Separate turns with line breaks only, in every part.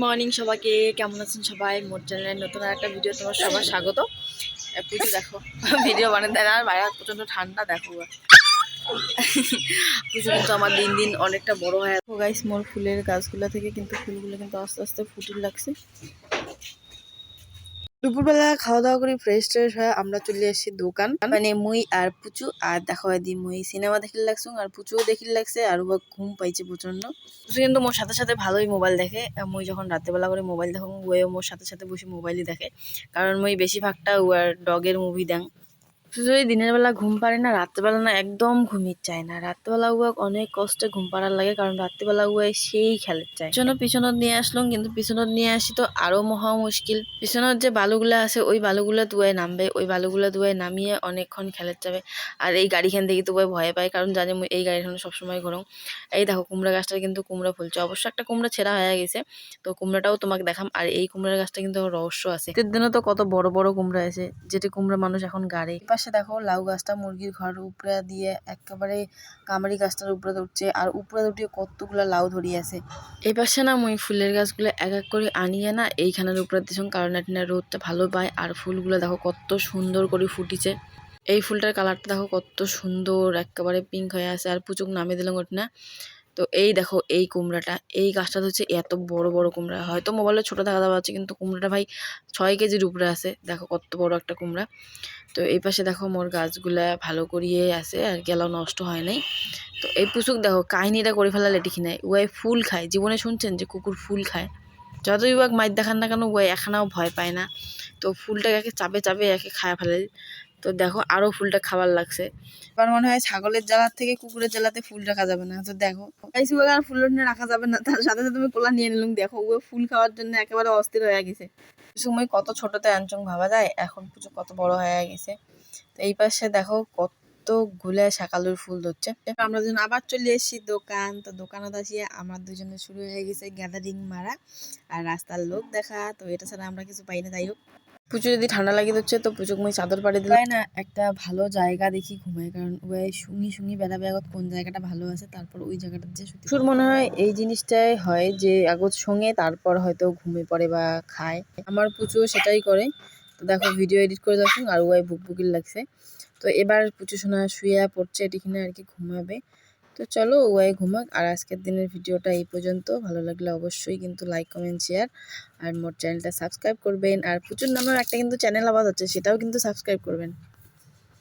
Morning সবাইকে। কেমন আছেন সবাই? মোট চ্যানেলের নতুন আর একটা ভিডিও তোমার সবার স্বাগত। একটু দেখো। ভিডিও বানাতে আর বাইরে প্রচণ্ড ঠান্ডা দেখো। পুজো কিন্তু আমার দিন দিন অনেকটা বড় হয় গাইস মোর ফুলের গাছগুলো থেকে কিন্তু ফুলগুলো কিন্তু আস্তে আস্তে ফুটির লাগছে। দুপুরবেলা খাওয়া দাওয়া করে ফ্রেশ ট্রেশ হয়ে আমরা চলে এসেছি দোকান। মানে মুই আর পুচু আর দেখা দি মুই সিনেমা দেখিল লাগছুং আর পুচুও দেখি লাগছে, আর ও ঘুম পাইছে প্রচণ্ড পুচু কিন্তু মোর সাথে সাথে ভালোই মোবাইল দেখে মুই যখন রাত্রেবেলা করে মোবাইল দেখো ওয়েও মোর সাথে সাথে বসে মোবাইলই দেখে। কারণ মুই বেশিরভাগটা ওয়ার ডগের মুভি দেখ। এই দিনের বেলা ঘুম পারে না, রাত্রেবেলা না একদম ঘুমিয়ে চায় না। রাত্রেবেলা উয়াক অনেক কষ্টে ঘুম পাড়ার লাগে, কারণ রাত্রেবেলা উয়াই সেই খেলে চায় জন্য পিছনত নিয়ে আসলাম, কিন্তু পিছনত নিয়ে আসি তো আরও মহা মুশকিল। পিছনত যে বালুগুলা আছে, ওই বালুগুলা দুয়ায় নামবে, ওই বালুগুলা দুয়ায় নামিয়ে অনেকক্ষণ খেলে যাবে আর এই গাড়িখান থেকে তো ওই ভয় পায়, কারণ জানি এই গাড়িখানে সবসময় ঘুরো এই দেখো কুমড়া গাছটা কিন্তু কুমড়া ফুলছে। অবশ্য একটা কুমড়া ছেঁড়া হয়ে গেছে, তো কুমড়াটাও তোমাকে দেখাম। আর এই কুমড়ার গাছটা কিন্তু রহস্য আছে। দিনে তো কত বড় বড় কুমড়া আছে, যেটি কুমড়া মানুষ এখন গাড়ে। এই পাশে দেখো লাউ গাছটা মুরগির ঘর উপরে দিয়ে একেবারে কামারি গাছটার উপরে উঠছে আর উপরে উঠিয়ে কতগুলা লাউ ধরিয়ে আছে। এই পাশে না মুই ফুলের গাছগুলো এক এক করে আনিয়ে না এইখানের উপরে দিছং কারণ এখানে রোদটা ভালো পায়। আর ফুলগুলো দেখো কত সুন্দর করে ফুটিছে। এই ফুলটার কালারটা দেখো কত সুন্দর, একেবারে পিঙ্ক হয়ে আছে। আর পুচুক নামিয়ে দিলাম ওটা না। তো এই দেখো, এই কুমড়াটা, এই গাছটা হচ্ছে এত বড় বড় কুমড়া। হয়তো মোবাইলে ছোট দেখা যাওয়া আছে কিন্তু কুমড়াটা ভাই ছয় কেজির উপরে আছে। দেখো কত বড় একটা কুমড়া। তো এই পাশে দেখো মোর গাছগুলা ভালো করিয়ে আছে, আর গেলাও নষ্ট হয় নাই। তো এই পুচুক দেখো, কাহিনিটা করে ফেলা লেটিখি নাই। ওয়াই ফুল খায়। জীবনে শুনছেন যে কুকুর ফুল খায়। যতই উয়াক মাইর দেখান না কেন ওয়াই এখানেও ভয় পায় না। তো ফুলটাকে একে চাপে চাপে একে খায় ফেলে। তো দেখো আরও ফুলটা খাবার লাগছে। এবার মনে হয় ছাগলের জ্বালার থেকে কুকুরের জ্বালাতে ফুল রাখা যাবে না, তো দেখো। এই আর ফুল রাখা যাবে না, তার সাথে সাথে তুমি কোলা নিয়ে নিলাম। দেখো, ও ফুল খাওয়ার জন্য একেবারে অস্থির হয়ে গেছে। সময় কত ছোটতে আঞ্চং ভাবা যায়, এখন পুজো কত বড় হয়ে গেছে। তো এই পাশে দেখো কত তো গুলা শাকালুর ফুল ধরছে। আমরা দুজন আবার চলে এসেছি দোকান। তো দোকানত আসিয়ে আমার দুজনে শুরু হয়ে গেছে গ্যাদারিং মারা আর রাস্তার লোক দেখা। তো এটা ছাড়া আমরা কিছু পাই না, যাই হোক। পুজো যদি ঠান্ডা লাগিয়ে দিচ্ছে তো পুজোক মই চাদর পাড়ে দিলাই না একটা ভালো জায়গা দেখি ঘুমাই কারণ ওই শুঙি শুঙি বেড়াবে আগত কোন জায়গাটা ভালো আছে তারপর ওই জায়গাটা যে শুর মনে হয় এই জিনিসটাই হয় যে আগত সঙ্গে তারপর হয়তো ঘুমে পড়ে বা খায়। আমার পুচু সেটাই করে। তো দেখো ভিডিও এডিট করে দেখুন আর ওয়াই বুক বুকিল লাগছে। তো এবার পুচু সোনা শুয়ে পড়ছে এটিখানে আর কি ঘুমাবে। তো চলো ওয়াই ঘুমাক। আর আজকের দিনের ভিডিওটা এই পর্যন্ত। ভালো লাগলে অবশ্যই কিন্তু লাইক কমেন্ট শেয়ার আর মোর চ্যানেলটা সাবস্ক্রাইব করবেন। আর প্রচুর নামের একটা কিন্তু চ্যানেল আবাদ হচ্ছে সেটাও কিন্তু সাবস্ক্রাইব করবেন।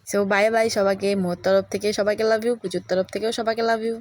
সো বাই বাই সবাইকে। মোর তরফ থেকে সবাইকে লাভ ইউ পুজোর তরফ থেকেও সবাইকে লাভ ইউ